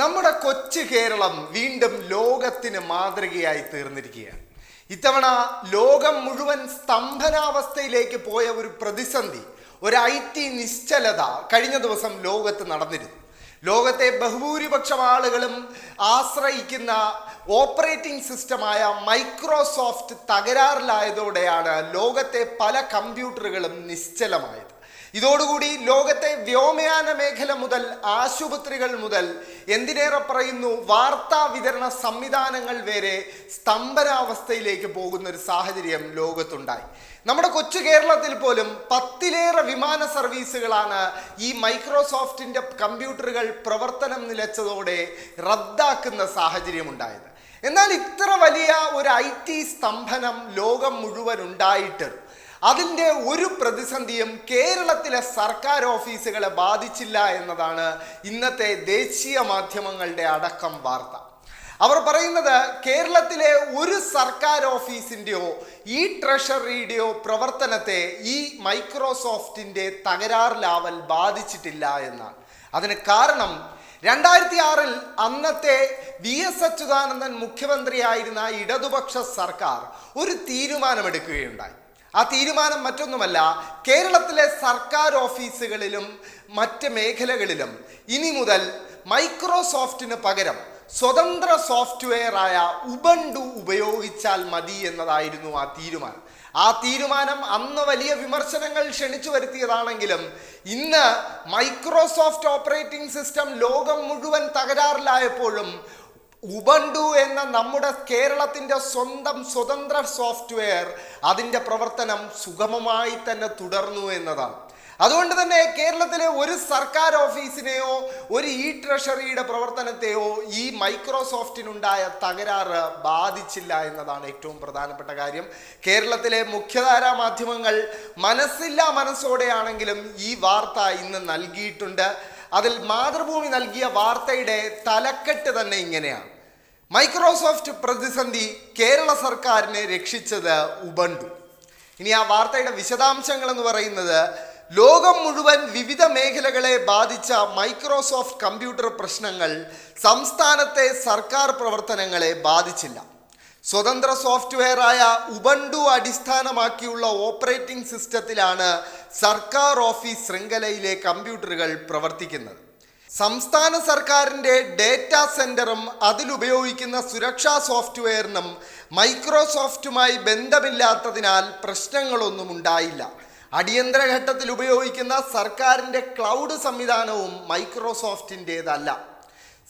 നമ്മുടെ കൊച്ചു കേരളം വീണ്ടും ലോകത്തിന് മാതൃകയായി തീർന്നിരിക്കുകയാണ്. ഇത്തവണ ലോകം മുഴുവൻ സ്തംഭനാവസ്ഥയിലേക്ക് പോയ ഒരു പ്രതിസന്ധി ഒരു ഐ ടി നിശ്ചലത കഴിഞ്ഞ ദിവസം ലോകത്ത് നടന്നിരുന്നു. ലോകത്തെ ബഹുഭൂരിപക്ഷം ആളുകളും ആശ്രയിക്കുന്ന ഓപ്പറേറ്റിംഗ് സിസ്റ്റമായ മൈക്രോസോഫ്റ്റ് തകരാറിലായതോടെയാണ് ലോകത്തെ പല കമ്പ്യൂട്ടറുകളും നിശ്ചലമായത്. ഇതോടുകൂടി ലോകത്തെ വ്യോമയാന മേഖല മുതൽ ആശുപത്രികൾ മുതൽ എന്തിനേറെ പറയുന്നു? വാർത്താ വിതരണ സംവിധാനങ്ങൾ വരെ സ്തംഭനാവസ്ഥയിലേക്ക് പോകുന്ന ഒരു സാഹചര്യം ലോകത്തുണ്ടായി. നമ്മുടെ കൊച്ചു കേരളത്തിൽ പോലും പത്തിലേറെ വിമാന സർവീസുകളാണ് ഈ മൈക്രോസോഫ്റ്റിന്റെ കമ്പ്യൂട്ടറുകൾ പ്രവർത്തനം നിലച്ചതോടെ റദ്ദാക്കുന്ന സാഹചര്യം ഉണ്ടായത് എന്നാൽ ഇത്ര വലിയ ഒരു ഐ ടി സ്തംഭനം ലോകം മുഴുവൻ ഉണ്ടായിട്ട് അതിന്റെ ഒരു പ്രതിസന്ധിയും കേരളത്തിലെ സർക്കാർ ഓഫീസുകളെ ബാധിച്ചില്ല എന്നതാണ് ഇന്നത്തെ ദേശീയ മാധ്യമങ്ങളുടെ അടക്കം വാർത്ത. അവർ പറയുന്നത് കേരളത്തിലെ ഒരു സർക്കാർ ഓഫീസിന്റെയോ ഈ ട്രഷറിയുടെയോ പ്രവർത്തനത്തെ ഈ മൈക്രോസോഫ്റ്റിന്റെ തകരാറിലാവൽ ബാധിച്ചിട്ടില്ല എന്നാണ്. അതിന് കാരണം രണ്ടായിരത്തി ആറിൽ അന്നത്തെ വി എസ് അച്യുതാനന്ദൻ മുഖ്യമന്ത്രിയായിരുന്ന ഇടതുപക്ഷ സർക്കാർ ഒരു തീരുമാനമെടുക്കുകയുണ്ടായി. ആ തീരുമാനം മറ്റൊന്നുമല്ല കേരളത്തിലെ സർക്കാർ ഓഫീസുകളിലും മറ്റ് മേഖലകളിലും ഇനി മുതൽ മൈക്രോസോഫ്റ്റിന് പകരം സ്വതന്ത്ര സോഫ്റ്റ്വെയർ ആയ ഉബണ്ടു ഉപയോഗിച്ചാൽ മതി എന്നതായിരുന്നു ആ തീരുമാനം. ആ തീരുമാനം അന്ന് വലിയ വിമർശനങ്ങൾ ക്ഷണിച്ചു വരുത്തിയതാണെങ്കിലും ഇന്ന് മൈക്രോസോഫ്റ്റ് ഓപ്പറേറ്റിംഗ് സിസ്റ്റം ലോകം മുഴുവൻ തകരാറിലായപ്പോഴും ഉബണ്ടു എന്ന നമ്മുടെ കേരളത്തിന്റെ സ്വന്തം സ്വതന്ത്ര സോഫ്റ്റ്വെയർ അതിന്റെ പ്രവർത്തനം സുഗമമായി തന്നെ തുടർന്നു എന്നതാണ്. അതുകൊണ്ട് തന്നെ കേരളത്തിലെ ഒരു സർക്കാർ ഓഫീസിനെയോ ഒരു ഇ ട്രഷറിയുടെ പ്രവർത്തനത്തെയോ ഈ മൈക്രോസോഫ്റ്റിനുണ്ടായ തകരാറ് ബാധിച്ചില്ല എന്നതാണ് ഏറ്റവും പ്രധാനപ്പെട്ട കാര്യം. കേരളത്തിലെ മുഖ്യധാരാ മാധ്യമങ്ങൾ മനസ്സില്ല മനസ്സോടെയാണെങ്കിലും ഈ വാർത്ത ഇന്ന് നൽകിയിട്ടുണ്ട്. അതിൽ മാതൃഭൂമി നൽകിയ വാർത്തയുടെ തലക്കെട്ട് തന്നെ ഇങ്ങനെയാണ്. മൈക്രോസോഫ്റ്റ് പ്രതിസന്ധി കേരള സർക്കാരിനെ രക്ഷിച്ചത് ഉബണ്ടു. ഇനി ആ വാർത്തയുടെ വിശദാംശങ്ങൾ എന്ന് പറയുന്നത് ലോകം മുഴുവൻ വിവിധ മേഖലകളെ ബാധിച്ച മൈക്രോസോഫ്റ്റ് കമ്പ്യൂട്ടർ പ്രശ്നങ്ങൾ സംസ്ഥാനത്തെ സർക്കാർ പ്രവർത്തനങ്ങളെ ബാധിച്ചില്ല. സ്വതന്ത്ര സോഫ്റ്റ്വെയറായ ഉബണ്ടു അടിസ്ഥാനമാക്കിയുള്ള ഓപ്പറേറ്റിംഗ് സിസ്റ്റത്തിലാണ് സർക്കാർ ഓഫീസ് ശൃംഖലയിലെ കമ്പ്യൂട്ടറുകൾ പ്രവർത്തിക്കുന്നത്. സംസ്ഥാന സർക്കാരിന്റെ ഡേറ്റാ സെന്ററും അതിലുപയോഗിക്കുന്ന സുരക്ഷാ സോഫ്റ്റ്വെയറിനും മൈക്രോസോഫ്റ്റുമായി ബന്ധമില്ലാത്തതിനാൽ പ്രശ്നങ്ങളൊന്നും ഉണ്ടായില്ല. അടിയന്തര ഘട്ടത്തിൽ ഉപയോഗിക്കുന്ന സർക്കാരിന്റെ ക്ലൗഡ് സംവിധാനവും മൈക്രോസോഫ്റ്റിന്റേതല്ല.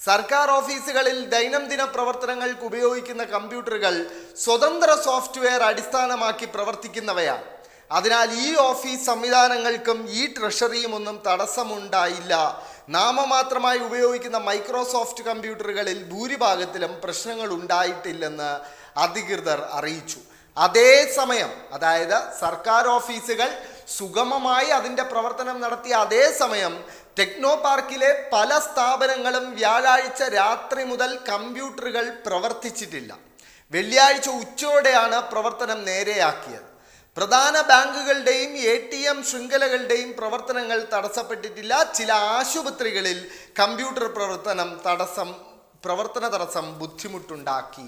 സർക്കാർ ഓഫീസുകളിൽ ദൈനംദിന പ്രവർത്തനങ്ങൾക്ക് ഉപയോഗിക്കുന്ന കമ്പ്യൂട്ടറുകൾ സ്വതന്ത്ര സോഫ്റ്റ്വെയർ അടിസ്ഥാനമാക്കി പ്രവർത്തിക്കുന്നവയാണ്. അതിനാൽ ഈ ഓഫീസ് സംവിധാനങ്ങൾക്കും ഈ ട്രഷറിയും ഒന്നും തടസ്സമുണ്ടായില്ല. നാമമാത്രമായി ഉപയോഗിക്കുന്ന മൈക്രോസോഫ്റ്റ് കമ്പ്യൂട്ടറുകളിൽ ഭൂരിഭാഗത്തിലും പ്രശ്നങ്ങൾ ഉണ്ടായിട്ടില്ലെന്ന് അധികൃതർ അറിയിച്ചു. അതേസമയം അതായത് സർക്കാർ ഓഫീസുകൾ സുഗമമായി അതിന്റെ പ്രവർത്തനം നടത്തിയ അതേസമയം ടെക്നോ പാർക്കിലെ പല സ്ഥാപനങ്ങളും വ്യാഴാഴ്ച രാത്രി മുതൽ കമ്പ്യൂട്ടറുകൾ പ്രവർത്തിച്ചിട്ടില്ല. വെള്ളിയാഴ്ച ഉച്ചയോടെയാണ് പ്രവർത്തനം നേരെയാക്കിയത്. പ്രധാന ബാങ്കുകളുടെയും എ ടി എം ശൃംഖലകളുടെയും പ്രവർത്തനങ്ങൾ തടസ്സപ്പെട്ടിട്ടില്ല. ചില ആശുപത്രികളിൽ കമ്പ്യൂട്ടർ പ്രവർത്തനം തടസ്സം പ്രവർത്തന തടസ്സം ബുദ്ധിമുട്ടുണ്ടാക്കി.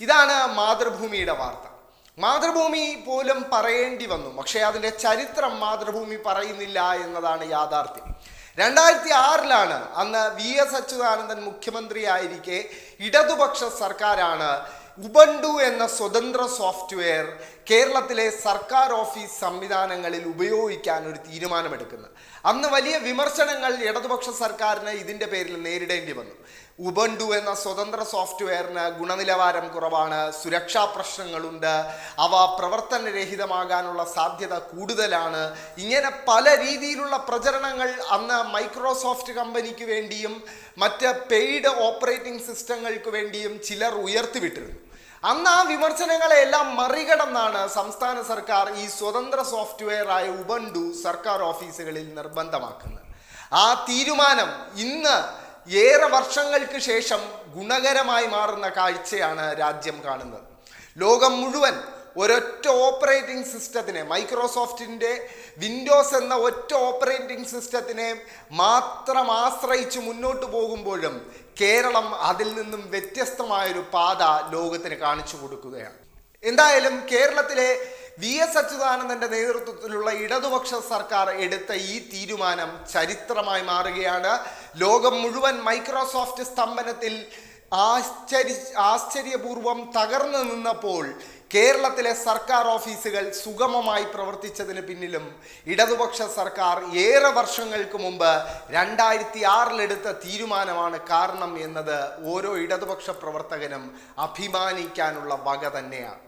ഇതാണ് മാതൃഭൂമിയുടെ വാർത്ത. മാതൃഭൂമി പോലും പറയേണ്ടി വന്നു. പക്ഷേ അതിന്റെ ചരിത്രം മാതൃഭൂമി പറയുന്നില്ല എന്നതാണ് യാഥാർത്ഥ്യം. രണ്ടായിരത്തി ആറിലാണ് അന്ന് വി എസ് അച്യുതാനന്ദൻ മുഖ്യമന്ത്രിയായിരിക്കെ ഇടതുപക്ഷ സർക്കാരാണ് ഉബണ്ടു എന്ന സ്വതന്ത്ര സോഫ്റ്റ്വെയർ കേരളത്തിലെ സർക്കാർ ഓഫീസ് സംവിധാനങ്ങളിൽ ഉപയോഗിക്കാൻ ഒരു തീരുമാനമെടുക്കുന്നത് അന്ന് വലിയ വിമർശനങ്ങൾ ഇടതുപക്ഷ സർക്കാരിന് ഇതിന്റെ പേരിൽ നേരിടേണ്ടി വന്നു. ഉബണ്ടു എന്ന സ്വതന്ത്ര സോഫ്റ്റ്വെയറിന് ഗുണനിലവാരം കുറവാണ് സുരക്ഷാ പ്രശ്നങ്ങളുണ്ട് അവ പ്രവർത്തനരഹിതമാകാനുള്ള സാധ്യത കൂടുതലാണ്. ഇങ്ങനെ പല രീതിയിലുള്ള പ്രചരണങ്ങൾ അന്ന് മൈക്രോസോഫ്റ്റ് കമ്പനിക്ക് വേണ്ടിയും മറ്റ് പെയ്ഡ് ഓപ്പറേറ്റിംഗ് സിസ്റ്റങ്ങൾക്ക് വേണ്ടിയും ചിലർ ഉയർത്തിവിട്ടിരുന്നു. അന്ന് ആ വിമർശനങ്ങളെല്ലാം മറികടന്നാണ് സംസ്ഥാന സർക്കാർ ഈ സ്വതന്ത്ര സോഫ്റ്റ്വെയറായ ഉബണ്ടു സർക്കാർ ഓഫീസുകളിൽ നിർബന്ധമാക്കുന്നത്. ആ തീരുമാനം ഇന്ന് ഏറെ വർഷങ്ങൾക്ക് ശേഷം ഗുണകരമായി മാറുന്ന കാഴ്ചയാണ് രാജ്യം കാണുന്നത്. ലോകം മുഴുവൻ ഒരൊറ്റ ഓപ്പറേറ്റിംഗ് സിസ്റ്റത്തിനെ മൈക്രോസോഫ്റ്റിന്റെ വിൻഡോസ് എന്ന ഒറ്റ ഓപ്പറേറ്റിംഗ് സിസ്റ്റത്തിനെ മാത്രം ആശ്രയിച്ച് മുന്നോട്ട് പോകുമ്പോഴും കേരളം അതിൽ നിന്നും വ്യത്യസ്തമായൊരു പാത ലോകത്തിന് കാണിച്ചു കൊടുക്കുകയാണ്. എന്തായാലും കേരളത്തിലെ വി എസ് അച്യുതാനന്ദന്റെ നേതൃത്വത്തിലുള്ള ഇടതുപക്ഷ സർക്കാർ എടുത്ത ഈ തീരുമാനം ചരിത്രമായി മാറുകയാണ്. ലോകം മുഴുവൻ മൈക്രോസോഫ്റ്റ് സ്തംഭനത്തിൽ ആശ്ചര്യ ആശ്ചര്യപൂർവം തകർന്നു നിന്നപ്പോൾ കേരളത്തിലെ സർക്കാർ ഓഫീസുകൾ സുഗമമായി പ്രവർത്തിച്ചതിന് പിന്നിലും ഇടതുപക്ഷ സർക്കാർ ഏറെ വർഷങ്ങൾക്ക് മുമ്പ് രണ്ടായിരത്തി ആറിലെടുത്ത തീരുമാനമാണ് കാരണം എന്നത് ഓരോ ഇടതുപക്ഷ പ്രവർത്തകനും അഭിമാനിക്കാനുള്ള വക തന്നെയാണ്.